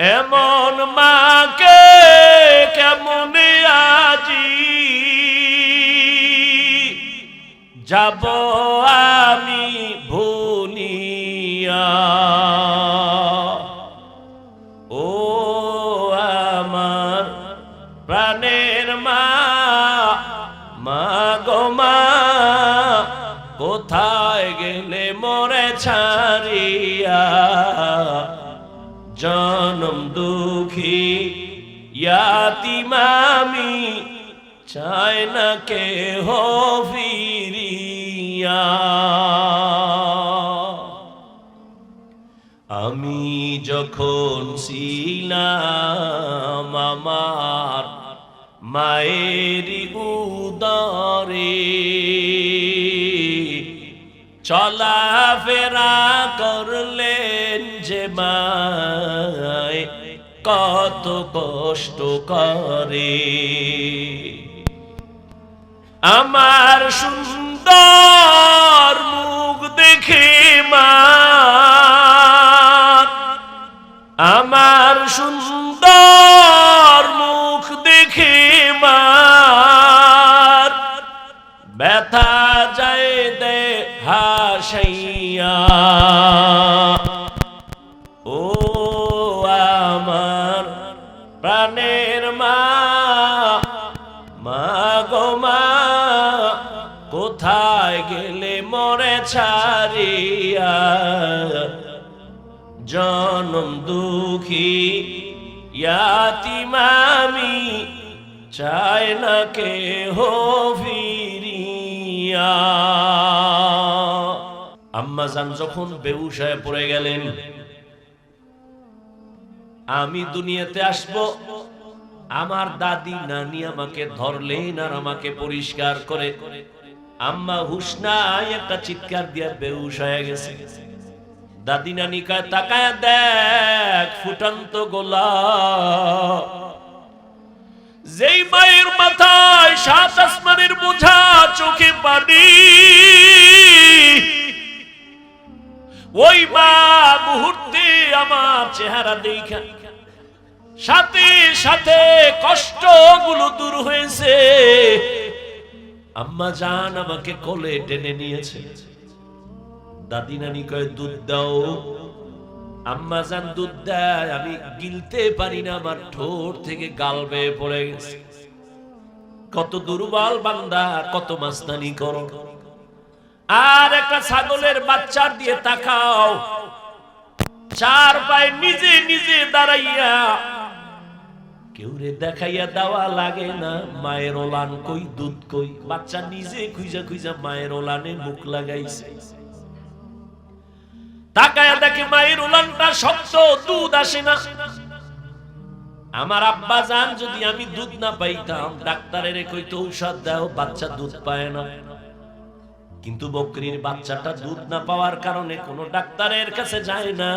এমন মাকে কেমন আজি? যাব আমি ভুলিয়া ও আমার প্রাণের মা মা গো মা, কোথায় গেলে মরে ছাড়িয়া? জনম দুঃখী। ইয়াতিমামি, চায় না কে হো ফিরিয়া। আমি যখন ছিলাম আমার মায়ের উদরে, চলাফেরা করলেন যে মায় কত কষ্ট করে। আমার সুন্দর মুখ দেখে মা, আমার সুন্দর মুখ দেখে মার ব্যথা যায় দে হাসাইয়া গেলে মরে ছাড়িয়া জনম দুঃখী ইয়াতিমামি চায় না কে হো ফিরিয়া। আম্মা জান যখন বেউসায় পড়ে গেলেন, আমি দুনিয়াতে আসব, আমার দাদি নানি আমাকে ধরলেন আর আমাকে পরিষ্কার করে আম্মা হুসনায় একটা চিৎকার দিয়া বেউস হয়ে গেছে। দাদি নানি কায়, তাকায় দেখ, ফুটন্ত গোলা যেই মায়ের মাথায় সাত আসমানের বোঝা, চোখে পানি। ওই মা মুহূর্তে আমার চেহারা দেখা। সাথে সাথে কষ্টগুলো দূর হয়েছে। আম্মা জান আমাকে কোলে টেনে নিয়েছে। দাদি নানি কয়, দুধ দাও। আম্মা জান, দুধ দেয়, আমি গিলতে পারি না, আমার ঠোঁট থেকে গাল বেয়ে পড়ে গেছে। কত দুর্বল বান্দা, কত মাস্তানি করো। আর একটা ছাগলের বাচ্চার দিয়ে তাকাও। চার পায়ে নিজে নিজে দাঁড়াইয়া কেউ রে দেখাইয়া দেওয়া লাগে না, মায়ের ওলান কই, দুধ কই? বাচ্চা নিজে খুঁজা খুঁজা মায়ের ওলানে মুখ লাগাইছে। দেখে মায়ের উলানটা শক্ত, দুধ আসে না। আমার আব্বা জান, যদি আমি দুধ না পাইতাম, ডাক্তারের কইতো ঔষধ দাও, বাচ্চা দুধ পায় না। কিন্তু বকরির বাচ্চাটা দুধ না পাওয়ার কারণে কোনো ডাক্তারের কাছে যায় না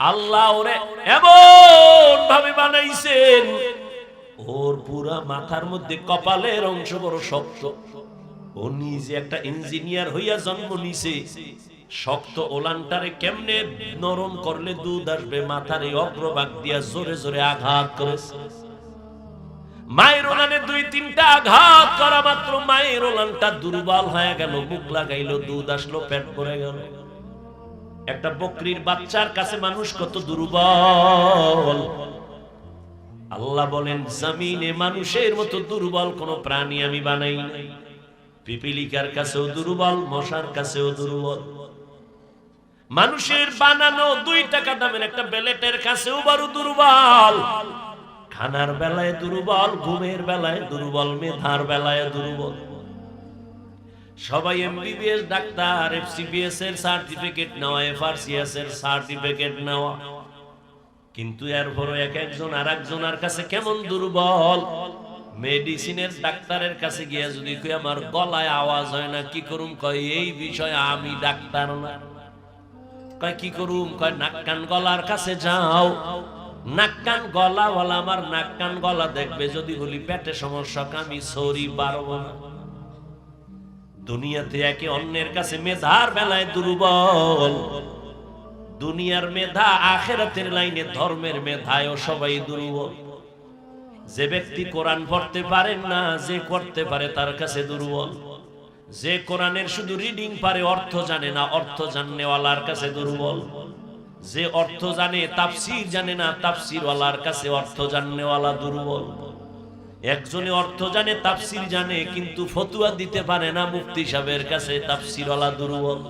আল্লাহ ওরে এমন ভাবে বানাইছেন। ওর পুরা মাথার মধ্যে কপালের অংশ বড় শক্ত। ও নিজে একটা ইঞ্জিনিয়ার হইয়া জন্ম নিছে। শক্ত ওলানটারে কেমনে নরম করলে দুধ আসবে, মাথার এই অগ্রভাগ দিয়া জোরে জোরে আঘাত করেছে মায়ের ওলানে দুই তিনটা আঘাত করা মাত্র মায়ের ওলানটা দুর্বল হয়ে গেল, মুখ লাগাইলো, দুধ আসলো, পেট ভরে গেল। একটা বকরির বাচ্চার কাছে মানুষ কত দুর্বল। আল্লাহ বলেন, জমিনে মানুষের মতো দুর্বল কোন প্রাণী আমি বানাই পিপিলিকার কাছেও দুর্বল, মশার কাছেও দুর্বল। মানুষের বানানো দুই টাকা দামের একটা বেলেটের কাছেও বড় দুর্বল। খানার বেলায় দুর্বল, ঘুমের বেলায় দুর্বল, মেধার বেলায় দুর্বল। সবাই এমবিবিএস ডাক্তার এফসিবিএস এর সার্টিফিকেট নেওয়া এফআরসিএস এর সার্টিফিকেট নেওয়া। কিন্তু এরপরও এক একজন আর একজনের কাছে কেমন দুর্বল? মেডিসিনের ডাক্তারের কাছে গিয়ে যদি কই, আমার গলায় আওয়াজ হয় না, কি করুম? কয়, এই বিষয়ে আমি ডাক্তার না। কয়, কি করুম? কয়, নাক কান গলার কাছে যাও। নাক কান গলা বলা আমার নাক কান গলা দেখবে, যদি বলি পেটে সমস্যা আমি সরি, পারব না। দুনিয়াতে একে অন্যের কাছে মেধার বেলায় দুর্বল। দুনিয়ার মেধা আখেরাতের লাইনে ধর্মের মেধায় সবাই দুর্বল। যে ব্যক্তি কোরআন পড়তে পারেন না, যে করতে পারে তার কাছে দুর্বল। যে কোরআনের শুধু রিডিং পারে, অর্থ জানে না, অর্থ জাননেওয়ালার কাছে দুর্বল। যে অর্থ জানে, তাফসির জানে না, তাফসিরওয়ালার কাছে অর্থ জাননেওয়ালা দুর্বল। একজনে অর্থ জানে, তাফসির জানে, কিন্তু ফতুয়া দিতে পারে না মুফতি সাহেবের কাছে, তাফসিরওয়ালা দুর্বল।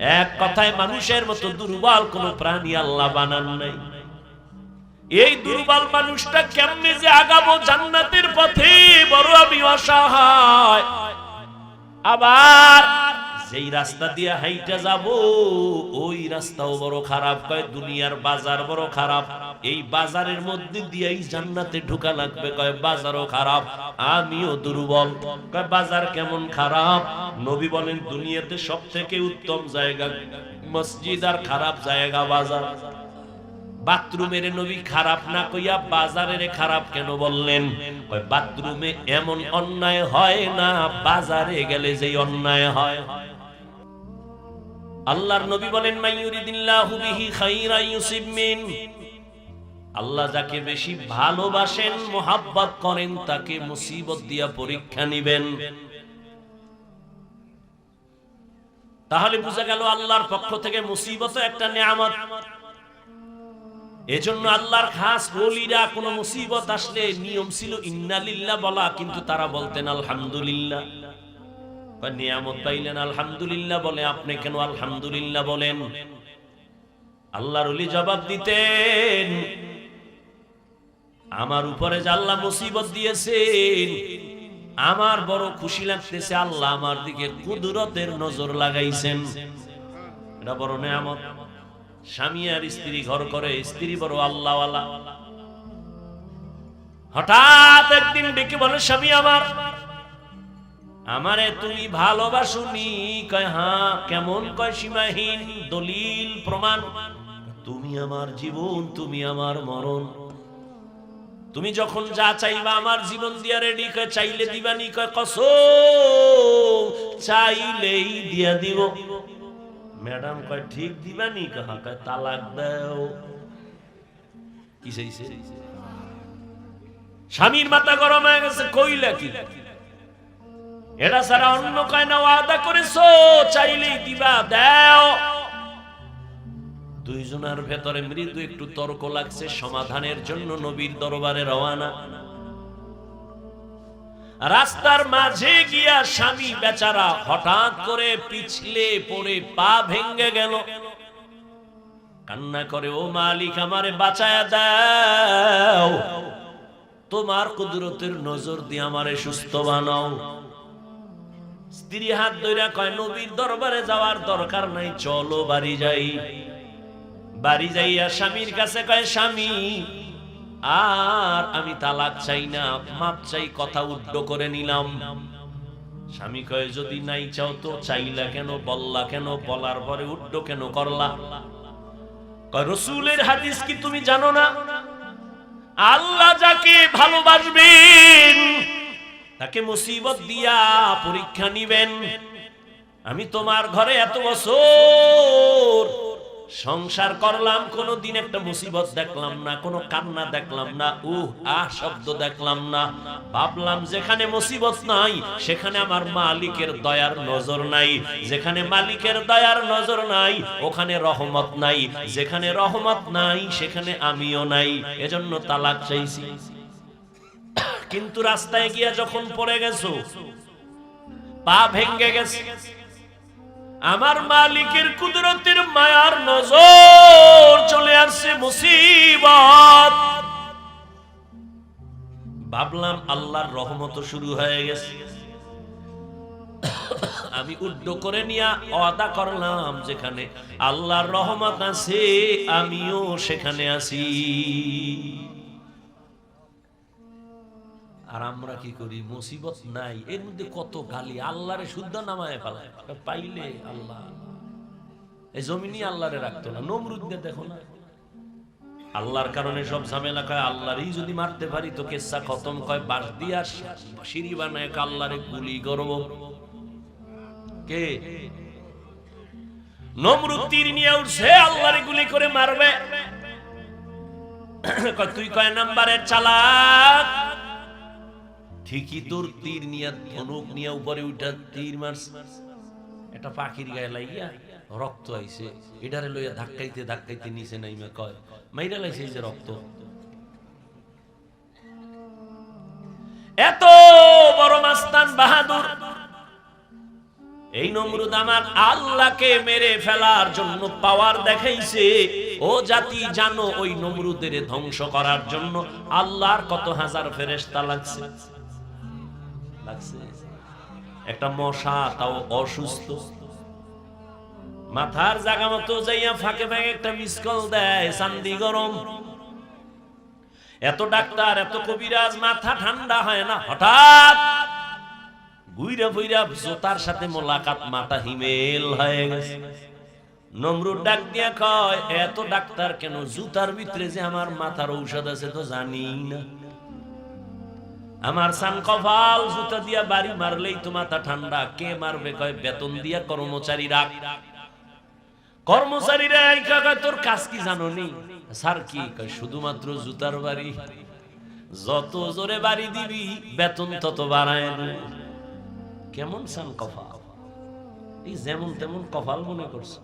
এক কথায় মানুষের মতো দুর্বল কোন প্রাণী আল্লাহ বানান নাই। এই দুর্বল মানুষটা কেমনে যে আগাবো জান্নাতের পথে, বড় আমি অসহায়। আবার যেই রাস্তা দিয়ে হাইটা যাব, ওই রাস্তাও বড় খারাপ। কয়, দুনিয়ার বাজার বড় খারাপ। এই বাজারের মধ্যে দিয়েই জান্নাতে ঢুকা লাগবে। কয়, বাজারও খারাপ, আমিও দুর্বল। কয়, বাজার কেমন খারাপ? নবী বলেন, দুনিয়াতে সব থেকে উত্তম জায়গা মসজিদ আর খারাপ জায়গা বাজার। বাথরুমের নবী খারাপ না কইয়া বাজারের খারাপ কেন বললেন? বাথরুমে এমন অন্যায় হয় না, বাজারে গেলে যেই অন্যায় হয়। আল্লাহর নবী বলেন মাইয়ুরিদিল্লাহু বিহি খাইরা ইউসিব মিন। আল্লাহ যাকে বেশি ভালোবাসেন, মোহাব্বত করেন, তাকে মুসিবত দিয়া পরীক্ষা নিবেন। তাহলে বোঝা গেল আল্লাহর পক্ষ থেকে মুসিবত একটা নিয়ামত। এজন্য আল্লাহর খাস বলিরা কোন মুসিবত আসলে নিয়ম ছিল, ইন্নালিল্লাহ বলা, কিন্তু তারা বলতেন, আলহামদুলিল্লাহ। নিয়ামত পাইলেন, আলহামদুলিল্লাহ বলে, আপনি কেন আলহামদুলিল্লাহ বলেন? আল্লাহর জবাব দিতেন, আমার উপরে আল্লাহ মুসিবত দিয়েছেন, আমার বড় খুশি লাগতেছে, আল্লাহ আমার দিকে কুদরতের নজর লাগাইছেন। এটা বড় নিয়ামত। স্বামী আর স্ত্রী ঘর করে, স্ত্রী বড় আল্লাহওয়ালা। হঠাৎ একদিন ডেকে বলে, স্বামী আমার আমারে তুমি ভালোবাসুনি। কয় হ্যাঁ কেমন? কয়, সীমাহীন দলিল, প্রমাণ। তুমি আমার জীবন, তুমি আমার মরণ। তুমি যখন যা চাইবা আমার জীবন দিয়া রেডি কয়, চাইলে দিবানি। কয় কস চাইলেই দিয়া দিব। ম্যাডাম, কয়, ঠিক দিবানি? কাহা কয়, তালাক দাও। কি সেইছে স্বামীর মাথা গরম হয়ে গেছে, কইলা কি? এটা সারা অন্য কয় না ওয়াদা করেছ? চাইলেই দিবা, দাও। দুইজনের ভেতরে মৃদু একটু তর্ক লাগছে, সমাধানের জন্য নবীর দরবারে রওয়ানা রাস্তার মাঝে গিয়া স্বামী বেচারা হঠাৎ করে পিছলে পড়ে পা ভেঙ্গে গেল। কান্না করে, ও মালিক, আমারে বাঁচায়া দাও। তোমার কুদরতের নজর দিয়ে আমারে সুস্থ বানাও। স্ত্রী হাত ধইরা কয়, নবীর দরবারে যাওয়ার দরকার নাই, চলো বাড়ি যাই। বাড়ি যাইয়া স্বামীর কাছে কয়, স্বামী, আর আমি তালাক চাই না, মাপ চাই, কথা উড্ড করে নিলাম। স্বামী কয়, যদি নাই চাও তো চাইলা কেন, বললা কেন, বলার পরে উড্ড কেন করলা? কয়, রসুলের হাদিস কি তুমি জানো না? আল্লাহ যাকে ভালোবাসবেন তাকে মুসিবত দিয়া পরীক্ষা নিবেন। আমি তোমার ঘরে এত বছর সংসার করলাম কোনো দিন একটা মুসিবত দেখলাম না, কোনো কান্না দেখলাম না, উহ, আহ, শব্দ দেখলাম না। ভাবলাম যেখানে মুসিবত নাই, সেখানে আমার মালিকের দয়ার নজর নাই। যেখানে মালিকের দয়ার নজর নাই, ওখানে রহমত নাই। যেখানে রহমত নাই, সেখানে আমিও নাই। এজন্য তালাক চাইছি। কিন্তু রাস্তায় গিয়া যখন পড়ে গেছো, পা ভেঙ্গে গেছে। আমার মালিকের কুদরতের মায়ার নজর চলে আসছে মুসিবত। ভাবলাম আল্লাহর রহমত শুরু হয়ে গেছে। আমি উড্ড করে নিয়া অদা করলাম, যেখানে আল্লাহর রহমত আছে, আমিও সেখানে আছি। আর আমরা কি করি? মুসিবত নাই। এর মধ্যে কত গালি? আল্লাহরে শুদ্ধ নামায় ফেলায়। পাইলে আল্লাহ। এই জমিনই আল্লাহরে রাখতো না। নমরুদ দেখো না। আল্লাহর কারণে সব ঝামেলা কয়, আল্লাহরই যদি মারতে পারি তো কেসা খতম কয়? বাস দিয়া সিঁড়ি বানায় আল্লাহরে গুলি করব। কে? নমরুদ তীর নিয়ে উঠছে, আল্লাহর গুলি করে মারবে। তুই কয়, নাম্বারের চালাক? ঠিকই তোর তীর নিয়ে, ধনুক নিয়ে উপরে উঠা, তীর মারছে। একটা পাখির গায়ে লাইয়া রক্ত আইছে। এটারে লইয়া ধাক্কাইতে ধাক্কাইতে নিচে নাইমা কয়, মাইরা লাইছে এই যে রক্ত। এত বড় মাস্তান বাহাদুর, এই নমরুদ আমার আল্লাহকে মেরে ফেলার জন্য পাওয়ার দেখাইছে। ও জাতি জানো ওই নমরুদের ধ্বংস করার জন্য আল্লাহর কত হাজার ফেরেশতা লাগছে। লাগছে। একটা মশা, তাও অসুস্থ। মাথার জায়গা মতো যাইয়া ফাঁকে ফাঁকে একটা মিস কল দেয়, চান্দি গরম। এত ডাক্তার, এত কবিরাজ, মাথা ঠান্ডা হয় না, হঠাৎ গুইরা জোতার সাথে মোলাকাত মাথা হিমেল হয়ে গেছে। নমরুদ ডাক দিয়া কয়, এত ডাক্তার কেন? জুতার ভিতরে যে আমার মাথার ঔষধ আছে তো জানি না। আমার সান কপাল, জুতা দিয়া বাড়ি মারলেই তো মাথা ঠান্ডা। কে মারবে কয়, বেতন দিয়া কর্মচারীরা। কাকা, তোর কাজ কি জানো স্যার কি শুধুমাত্র জুতার বাড়ি। যত জোরে বাড়ি দিবি, বেতন তত বাড়ায় কেমন সান কপাল? এই যেমন তেমন কপাল মনে করছে।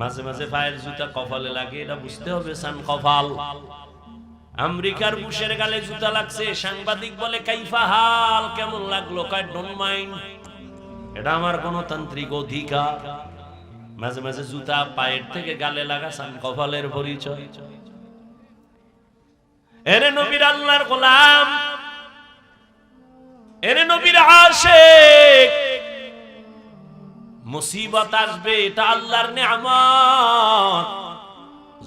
মাঝে মাঝে পায়ের জুতা কপালে লাগে, এটা বুঝতে হবে সান কপাল। আমেরিকার বুশের গালে জুতা লাগছে, সাংবাদিক বলে, কাইফা হাল, কেমন লাগল? কয় ডোন্ট মাইন্ড এটা আমার গণতান্ত্রিক অধিকার। মাঝে মাঝে জুতা পায়ের থেকে গালে লাগা সান কপালের পরিচয়। এরে নবীর আল্লাহর গোলাম, এরে নবীর আশেক, মুসিবত আসবে, এটা আল্লাহর নেয়ামত।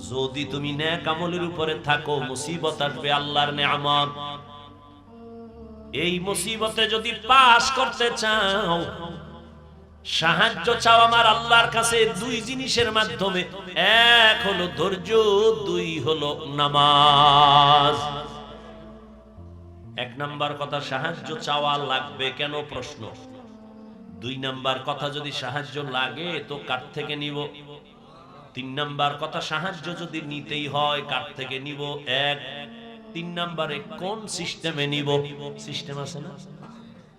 যদি তুমি ন্যাক আমলের উপরে থাকো, মুসিবত আসবে আল্লাহর নেয়ামত। এই মুসিবতে যদি পাস করতে চাও, সাহায্য চাও আমার আল্লাহর কাছে, দুই জিনিসের মাধ্যমে। এক হলো ধৈর্য, দুই হলো নামাজ। এক নাম্বার কথা, সাহায্য চাওয়া লাগবে কেন? প্রশ্ন। দুই নাম্বার কথা, যদি সাহায্য লাগে, তো কার থেকে নিব? তিন নাম্বার কথা, সাহায্য যদি নিতেই হয়, কার থেকে নিব? এক। তিন নাম্বারে কোন সিস্টেমে নিব? সিস্টেম আছে না?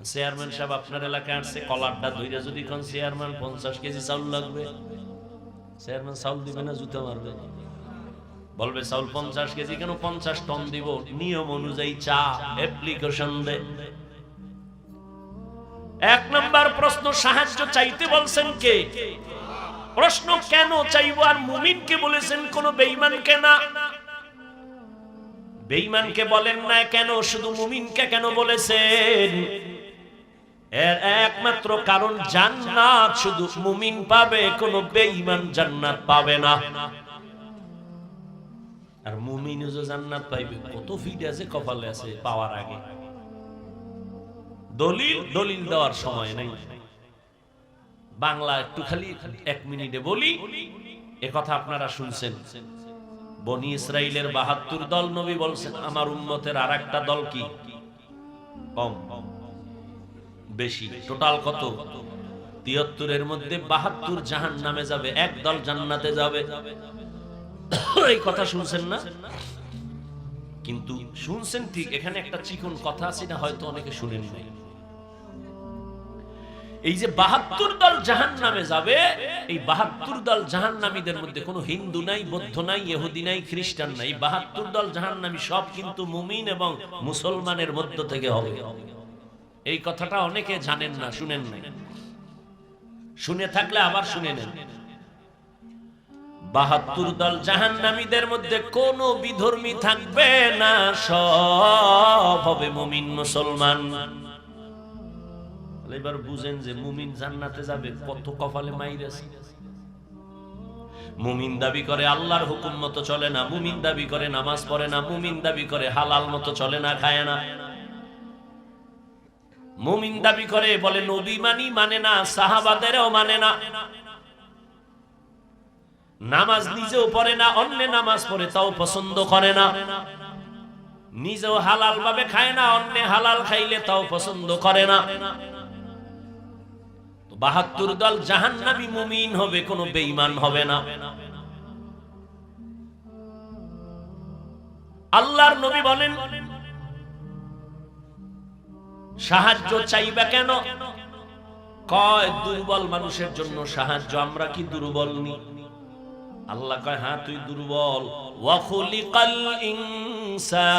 চেয়ারম্যান সাহেব, আপনার এলাকায় আসছে কলারটা ধইরা যদি কোন চেয়ারম্যান পঞ্চাশ কেজি চাউল লাগবে? চেয়ারম্যান চাউল দিবে না, জুতো মারবে? বলবে, চাউল পঞ্চাশ কেজি, কেন পঞ্চাশ টন দিব? নিয়ম অনুযায়ী চা অ্যাপ্লিকেশন দে। এক নাম্বার প্রশ্ন, সাহায্য চাইতে বলছেন কে? প্রশ্ন কেন চাইব? আর মুমিনকে বলেছেন, কোন বেঈমানকে না। বেঈমানকে বলেন না কেন, শুধু মুমিনকে কেন বলেছেন? এর একমাত্র কারণ জান্নাত, শুধু মুমিন পাবে, কোন বেঈমান জান্নাত পাবে না। আর মুমিন যে জান্নাত পাইবে, কত ফিট আছে, কপালে আছে, পাওয়ার আগে। দলিল দলিল দেওয়ার সময় নেই। বাংলা একটু খালি এক মিনিটে বলি। কথা আপনারা শুনছেন। বনি ইসরাইলের বাহাত্তর দল নবী বলছেন, আমার উম্মতের আর একটা দল কি? কম। বেশি। টোটাল কত? তিয়াত্তরের মধ্যে বাহাত্তর জাহান নামে যাবে, এক দল জান্নাতে যাবে। এই কথা শুনছেন না? কিন্তু শুনছেন ঠিক, এখানে একটা চিকন কথা আছে না হয়তো অনেকে শুনেন নাই এই যে বাহাত্তর দল জাহান নামে যাবে, এই বাহাত্তর দল জাহান নামীদের মধ্যে কোনো হিন্দু নাই, বৌদ্ধ নাই, ইহুদি নাই, খ্রিস্টান নাই বাহাত্তর দল জাহান নামী সব কিন্তু মুমিন এবং মুসলমানের মধ্য থেকে হবে। এই কথাটা অনেকে জানেন না, শুনেন নাই। শুনে থাকলে আবার শুনে নেন। বাহাত্তর দল জাহান নামীদের মধ্যে কোনো বিধর্মী থাকবে না, সব হবে মুমিন মুসলমান। এবার বুঝেন যে মুমিন জান্নাতে যাবে, কত কপালে মাইরেছে মুমিন দাবি করে আল্লাহর হুকুম মতো চলে না, মুমিন দাবি করে নামাজ পড়ে না, মুমিন দাবি করে হালাল মতো চলে না, খায় না। মুমিন দাবি করে বলে, নবী মানি মানে না, সাহাবাদেরও মানে না। নামাজ নিজেও পড়ে না, অন্য নামাজ পড়ে, তাও পছন্দ করে না। নিজেও হালাল ভাবে খায় না, অন্য হালাল খাইলে তাও পছন্দ করে না। বাহাত্তর দল জাহান্নাবী মুমিন হবে, কোনো বেঈমান হবে না। আল্লাহর নবী বলেন, সাহায্য চাইবা কেন? কয়, দুর্বল মানুষের জন্য সাহায্য, আমরা কি দুর্বল নি? আল্লাহ কয় হ্যাঁ তুই দুর্বল। ওয়াখুলিকাল ইনসানু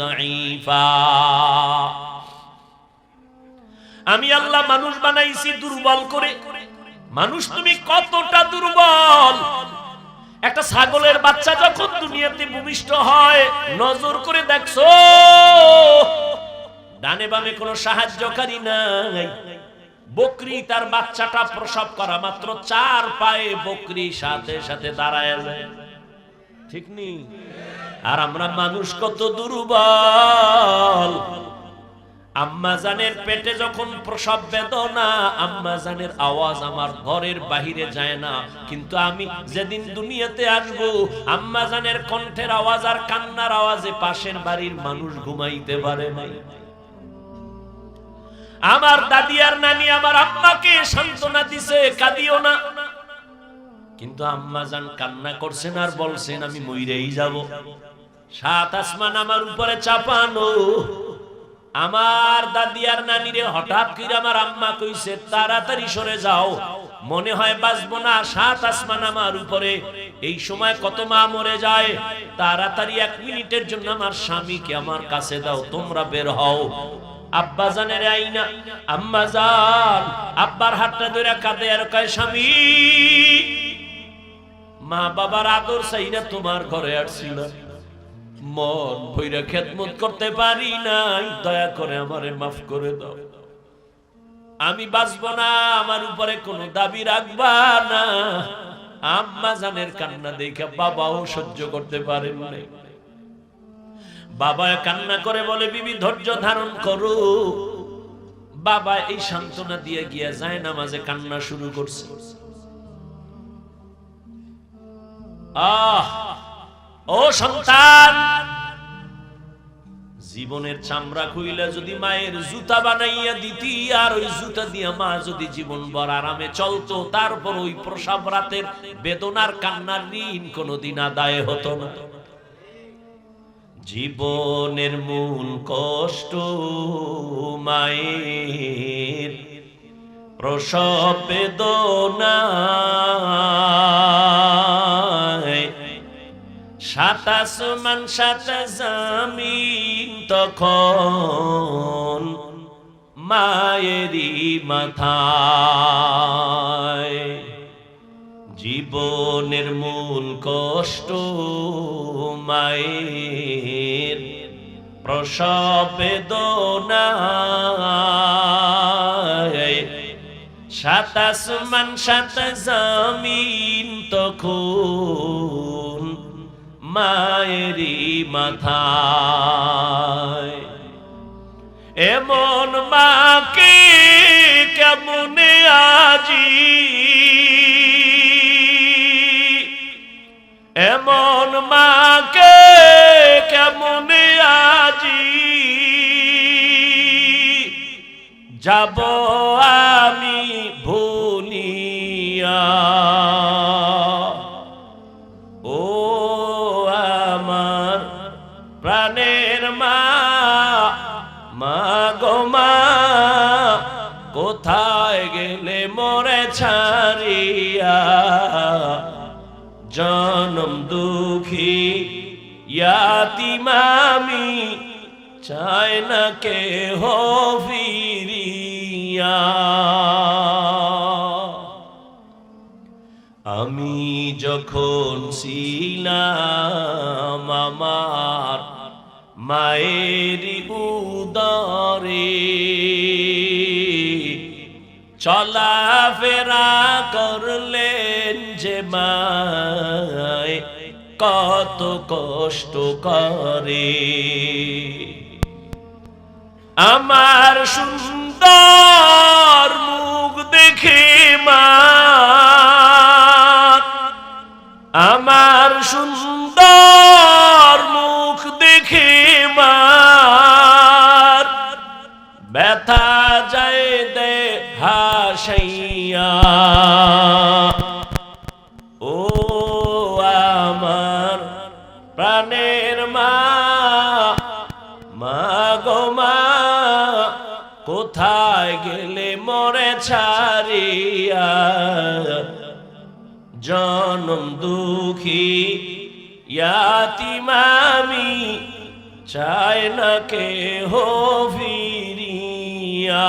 যায়ীফা আমি আল্লাহ মানুষ বানাইছি দুর্বল করে। মানুষ তুমি কতটা দুর্বল? একটা ছাগলের বাচ্চা যখন দুনিয়াতে ভূমিষ্ঠ হয়, নজর করে দেখছ, ডানে বামে কোনো সাহায্যকারী নাই। বকরি তার বাচ্চাটা প্রসব করা মাত্র চার পায়ে বকরি সাথে সাথে দাঁড়ায় ঠিক নেই? আর আমরা মানুষ কত দুর্বল। আম্মা জানের পেটে যখন প্রসব বেদনা আম্মা জানের আওয়াজ আমার ঘরের বাহিরে যায় না। কিন্তু আমি যেদিন দুনিয়াতে আসব আম্মা জানের কণ্ঠের আওয়াজ আর কান্নার আওয়াজে পাশের বাড়ির মানুষ ঘুমাইতে পারে নাই। আমার দাদি আর নানি আমার আম্মাকে সান্ত্বনা দিছে, কাঁদিও না। কিন্তু আম্মাজান কান্না করছেন আর বলছেন, আমি মইরেই যাব। সাত আসমান আমার উপরে চাপানো আমার দাদি আর নানিরে হঠাৎ করে আমার আম্মা কইছে, তাড়াতাড়ি সরে যাও। মনে হয় বাঁচবো না, সাত আসমান আমার উপরে। এই সময় কত মা মরে যায়। তাড়াতাড়ি এক মিনিটের জন্য আমার স্বামীকে আমার কাছে দাও, তোমরা বের হও। আব্বা জানের আইনা, আম্মা জান, আব্বার হাতটা ধরে কাঁদে, আর কয়, স্বামী, মা বাবার আদর চাইনা তোমার ঘরে আসছিল মন ভৈরা খেদমত করতে পারি নাই, দয়া করে আমারে মাফ করে দাও। আমি বাঁচব না, আমার উপরে কোনো দাবি রাখবা না। আম্মা জানের কান্না দেখে বাবাও সহ্য করতে পারেন নাই। বাবা কান্না করে বলে, বিবি, ধৈর্য ধারণ করো। বাবা এই সান্ত্বনা দিয়ে গিয়া যায়, নামাজে কান্না শুরু করছে। আহ! ও সন্তান, জীবনের চামড়া খুইলে যদি মায়ের জুতা বানাইয়া দিতি, আর ওই জুতা দিয়া মা যদি জীবন ভর আরামে চলতো, তারপর ওই প্রসাব রাতের বেদনার কান্নার ঋণ কোনোদিন আদায় হতো না। জীবনের মূল কষ্ট মায়ের প্রসব বেদনা। সাতাশ মান সাত জামিন তখন মায়েরই মাথায়। জীবনের মূল কষ্ট মায়ের প্রসব বেদনায় সাতাশ মান সাত জামিন তখন মায়েরই মাথায়। এমন মাকে কেমনে আজি? এমন মাকে কেমনে আজি? যাব আমি ভুলিয়া। ছাড়িয়া জনম দুঃখী, ইয়াতিমামি, চায় না কে হো ফিরিয়া। আমি যখন ছিলাম আমার মায়ের উদরে চলাফেরা করলেন যে মায় কত কষ্ট করে। আমার সুন্দর মুখ দেখে মা, আমার সুন্দর মুখ দেখে মার, ব্যথা দে ও আমার প্রাণের মা মা গো মা, কোথায় গেলে মরে ছাড়িয়া? জনম দুঃখী ইয়াতিমামি চায় না কে হো ফিরিয়া।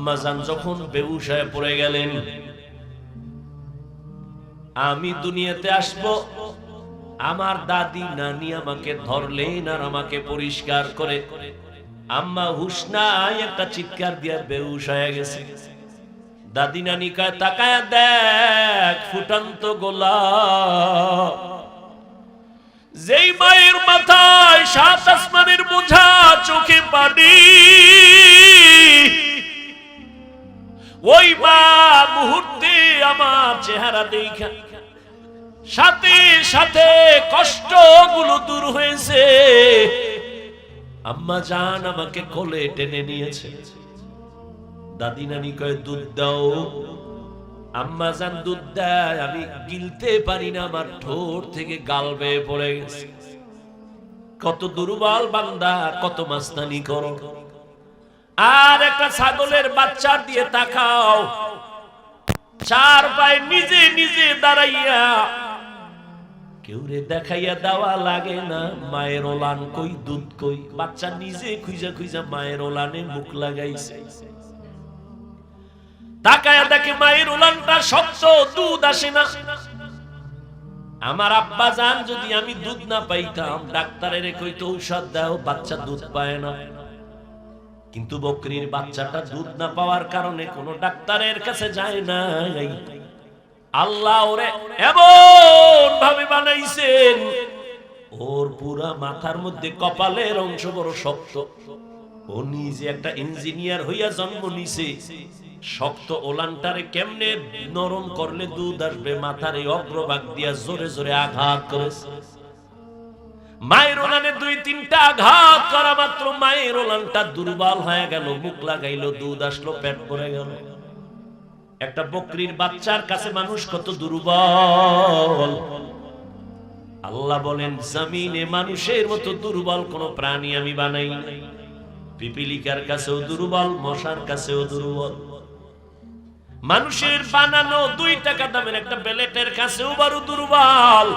আম্মা জান যখন বেউসায় পড়ে গেলেন, আমি দুনিয়াতে আসব, আমার দাদি নানি আমাকে ধরলেন আর আমাকে পরিষ্কার করে, আম্মা হুসনায় একটা চিৎকার দিয়া বেউস হয়ে গেছে। দাদি নানি কয়, তাকায় দেখ, ফুটন্ত গোলা যেই মায়ের মাথায় সাত আসমানের বোঝা, চোখে পানি। ওই মা মুহূর্তে আমার চেহারা দেখা। সাথে সাথে কষ্টগুলো দূর হয়েছে। আম্মা জান আমাকে কোলে টেনে নিয়েছে। দাদি নানি কয়, দুধ দাও। আম্মা জান, দুধ দেয়, আমি গিলতে পারি না, আমার ঠোঁট থেকে গাল বেয়ে পড়ে গেছে। কত দুর্বল বান্দা, কত মাস্তানি করো। আর একটা ছাগলের বাচ্চা দিয়ে তাকাও। চার পায়ে নিজে নিজে দাঁড়াইয়া। কেউ রে দেখাইয়া দেওয়া লাগে না, মায়ের ওলান কই, দুধ কই? বাচ্চা নিজে খুঁজা খুঁজা মায়ের ওলানে মুখ লাগাইছে। তাকায়া দেখে মায়ের শক্ত, দুধ আসে না। আমার আব্বা জান যদি আমি দুধ না পাইতাম, ডাক্তারের কইতো ঔষধ দাও, বাচ্চা দুধ পায় না। কিন্তু বকরির বাচ্চাটা দুধ না পাওয়ার কারণে কোন ডাক্তারের কাছে যায় না আল্লাহ ওরে এমন ভাবে বানাইছেন। ওর পুরা মাথার মধ্যে কপালের অংশ বড় শক্ত। ও নিজে একটা ইঞ্জিনিয়ার হইয়া জন্ম নিছে। শক্ত ওলানটারে কেমনে নরম করলে দুধ আসবে, মাথার এই অগ্রভাগ দিয়া জোরে জোরে আঘাত করেছে। মায়ের দুই তিনটা আঘাত করা মাত্র দুর্বল হয়ে গেল, মুখ লাগাইলো, দুধ আসলো, পেট গেল। একটা বকরির বাচ্চার কাছে মানুষ কত দুর্বল। আল্লাহ বলেন, জমিনে মানুষের মতো দুর্বল কোন প্রাণী আমি বানাই পিপিলিকার কাছেও দুর্বল, মশার কাছেও দুর্বল। মানুষের বানানো দুই টাকা দামের একটা বেলেটের কাছেও বড় দুর্বল।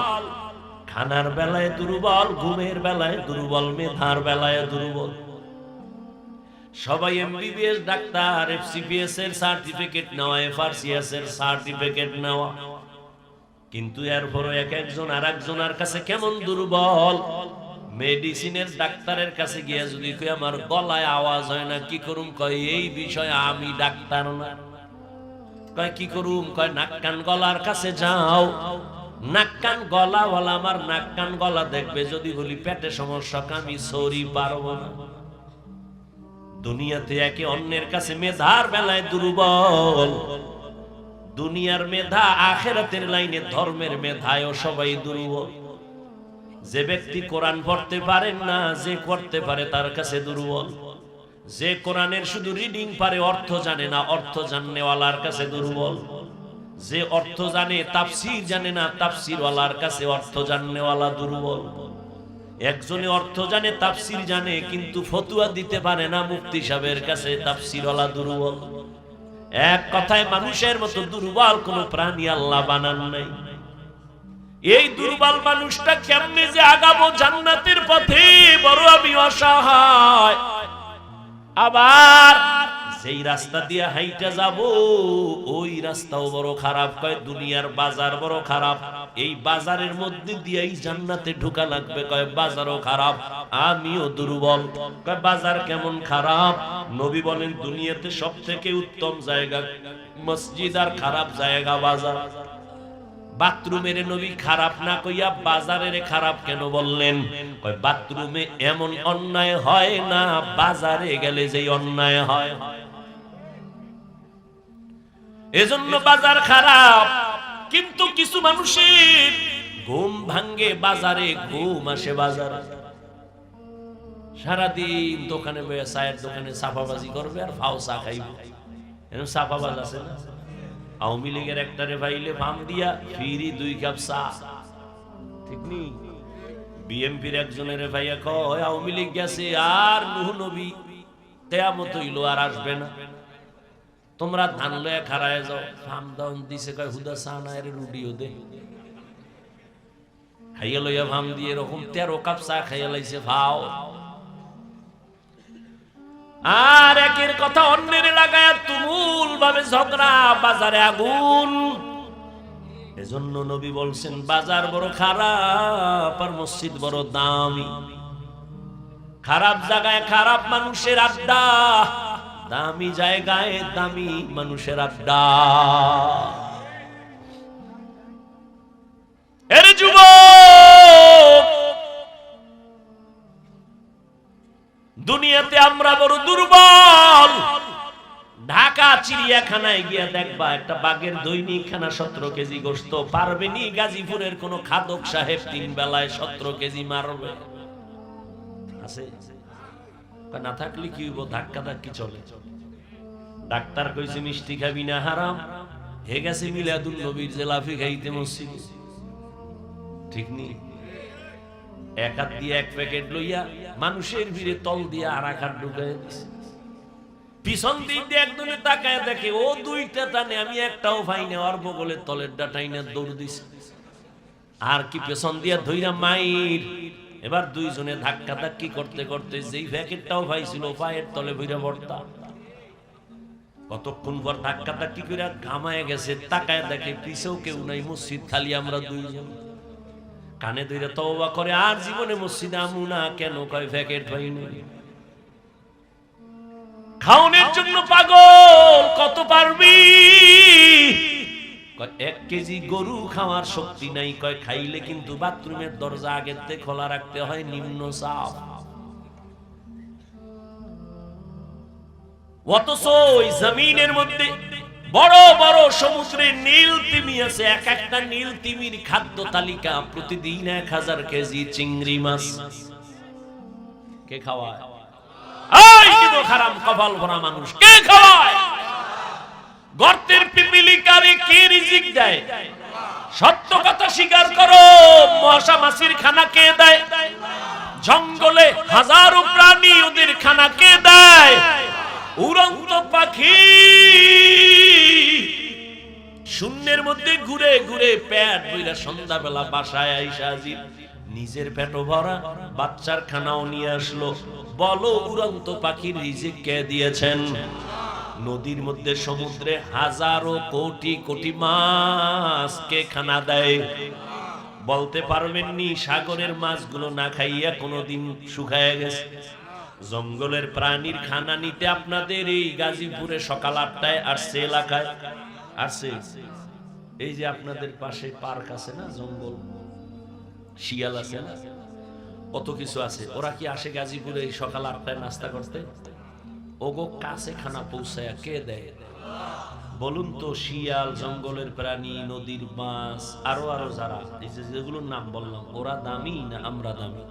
খানার বেলায় দুর্বল, ঘুমের বেলায় দুর্বল, মেধার বেলায় দুর্বল। সবাই এমবিবিএস ডাক্তার এফসিপিএস এর সার্টিফিকেট নেওয়া এফআরসিএস এর সার্টিফিকেট নেওয়া। কিন্তু এরপরও এক একজন আর একজনের কাছে কেমন দুর্বল? মেডিসিনের ডাক্তারের কাছে গিয়ে যদি কই আমার গলায় আওয়াজ হয় না, কি করুম? কয়, এই বিষয়ে আমি ডাক্তার না। কয়, কি করুম? কয়, নাক কান গলার কাছে যাও। নাক কান গলা বলা আমার নাক কান গলা দেখবে, যদি বলি, পেটে সমস্যা আমি সরি, পারব না। দুনিয়াতে একে অন্যের কাছে মেধার বেলায় দুর্বল। দুনিয়ার মেধা আখেরাতের লাইনে ধর্মের মেধায় সবাই দুর্বল। যে ব্যক্তি কোরআন পড়তে পারেন না, যে করতে পারে তার কাছে দুর্বল। যে কোরআনের শুধু রিডিং পারে, অর্থ জানে না, অর্থ জাননেওয়ালার কাছে দুর্বল। যে অর্থ জানে, তাফসির জানে না, তাফসিরওয়ালার কাছে অর্থ জাননেওয়ালা দুর্বল। একজনে অর্থ জানে, তাফসির জানে, কিন্তু ফতুয়া দিতে পারে না মুফতি সাহেবের কাছে, তাফসিরওয়ালা দুর্বল। এক কথায় মানুষের মতো দুর্বল কোন প্রাণী আল্লাহ বানান নাই। এই দুর্বল মানুষটা কেমনে যে আগাবো জান্নাতের পথে, বড় আমি অসহায়। আবার যেই রাস্তা দিয়ে হাইটা যাব, ওই রাস্তাও বড় খারাপ। কয়, দুনিয়ার বাজার বড় খারাপ। এই বাজারের মধ্যে দিয়েই জান্নাতে ঢোকা লাগবে। কয়, বাজারও খারাপ, আমিও দুর্বল। কয়, বাজার কেমন খারাপ? নবী বলেন, দুনিয়াতে সব থেকে উত্তম জায়গা। মসজিদ আর খারাপ জায়গা বাজার। বাথরুমের নবী খারাপ না কইয়া বাজারের খারাপ কেন বললেন? বাথরুমে এমন অন্যায় হয় না, বাজারে গেলে যেই অন্যায় হয়। এজন্য বাজার খারাপ। কিন্তু কিছু মানুষের ঘুম ভাঙ্গে বাজারে ঘুম আসে বাজারে। সারাদিন দোকানে চায়ের দোকানে চাপাবাজি করবে আর ফাও চা খাইবে। এরকম চাপাবাজ আছে না? আওয়ামী লীগের একটা রে ভাইলে ফাম দিয়া ফিরি দুই কাপ চা। ঠিক নেই বিএমপির একজনের ভাইয়া কয়, আওয়ামী লীগ গেছে আর নুহ নবী, তেয়ামত হইল আর আসবে না। তোমরা ধান লয়ে খারায় যাও। ফাম দাউন দিছে, কয়, হুদা এর রুটিও দে খাইয়া লইয়া ভাম দিয়ে এরকম তেরো কাপ চা খাইয়া লাইছে ভাও আর একের কথা অন্যের লাগায় তুমুল ভাবে ঝগড়া, বাজারে আগুন। এজন্য নবী বলছেন, বাজার বড় খারাপ আর মসজিদ বড় দামি। খারাপ জায়গায় খারাপ মানুষের আড্ডা। দামি জায়গায় দামি মানুষের আড্ডা। এর যুবক, দুনিয়াতে আমরা বড় দুর্বল। ঢাকা চিড়িয়াখানায় গিয়া দেখবা একটা বাঘের দৈনিক খানা সতেরো কেজি গোস্ত পারবেনি গাজীপুরের কোন খাদক সাহেব তিন বেলায় সতেরো কেজি মারবে? আছে? না থাকলে কি হইব? ধাক্কা ধাক্কি চলে। ডাক্তার কইছে, মিষ্টি খাবি না, হারাম। হে গেছে মিলাদুল নবীর জেলাফি খাইতে মসজিদ। ঠিক নেই এক হাত দিয়ে এক প্যাকেট লইয়া মানুষের ভিড়ে তল দিয়ে আর এক হাত পিছন দিক দিয়ে তাকায় দেখে, ও দুইটা টানে, আমি একটাও পাই না ওর বগলের তলের ডাটাই না দৌড় দিছে। আর কি পেছন দিয়া ধইরা মাইর এবার দুইজনে ধাক্কা ধাক্কি করতে করতে যেই প্যাকেটটাও পাইছিল, পায়ের তলে ভইরা ভর্তা কতক্ষণ পর ধাক্কা ধাক্কি করে ঘামায় গেছে, তাকায় দেখে পিছেও কেউ নাই, মসজিদ খালি আমরা দুইজন। কানে ধরে তওবা করে, আর জীবনে মসজিদে আমু না, কেন? কয়, প্যাকেট পাইনি। খাওনের জন্য পাগল, কত পারবি? এক কেজি গরু খাওয়ার শক্তি নাই, কয়, খাইলে কিন্তু বাথরুমের দরজা আগের থেকে খোলা রাখতে হয়, নিম্ন চাপ। অথচ ওই জমিনের মধ্যে বড় বড় সমুদ্রে নীল তিমি আছে, এক একটা নীল তিমির খাদ্য তালিকা, প্রতিদিন এক হাজার কেজি চিংড়ি মাছ। কে খাওয়ায়? খারাম কপাল ভরা মানুষ, কে খাওয়ায়? গর্তের পিপিলিকারে কে রিজিক দেয়? সত্য কথা স্বীকার করো মশা মাছির খানা কে দেয়? জঙ্গলে হাজারো প্রাণী ওদের খানা কে দেয়? উড়ন্ত পাখি শূন্যের মধ্যে ঘুরে ঘুরে পেট বইরা সন্ধ্যাবেলা বাসায় আইসা হাজির। নিজের পেটও ভরা, বাচ্চার খানাও নিয়ে আসলো। বলো, উড়ন্ত পাখির রিজিক কে দিয়েছেন? নদীর মধ্যে সমুদ্রে হাজারো কোটি কোটি মাছ কে খানা দেয়। বলতে পারবেন নি সাগরের মাছগুলো না খাইয়া কোনোদিন শুকায় গেছে। জঙ্গলের প্রাণীর খানা নিতে আপনাদের এই গাজীপুরে সকাল আটটায় আসছে এলাকায়। আসছে। এই যে আপনাদের পাশে পার্ক আছে না, জঙ্গল? শিয়াল আছে না? কত কিছু আছে। ওরা কি আসে গাজীপুরে সকাল আটটায় নাস্তা করতে? ওগো কাছে খানা পৌঁছায় কে দেয়? বলুন তো, শিয়াল, জঙ্গলের প্রাণী, নদীর মাছ আরও আরও যারা। যেগুলোর নাম বললাম, ওরা দামি না আমরা দামি?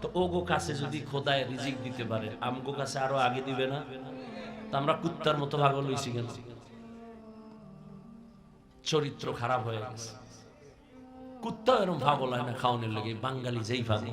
তো ওগো কাছে যদি খোদায় রিজিক দিতে পারে, আমগো কাছে আরও আগে দিবে না? তা আমরা কুত্তার মতো ভাগ লইছি কেন? চরিত্র খারাপ হয়ে গেছে। কুত্তা এরকম ভাগল হয় না খাওয়ানোর লেগে, বাঙালি যেই ভাগে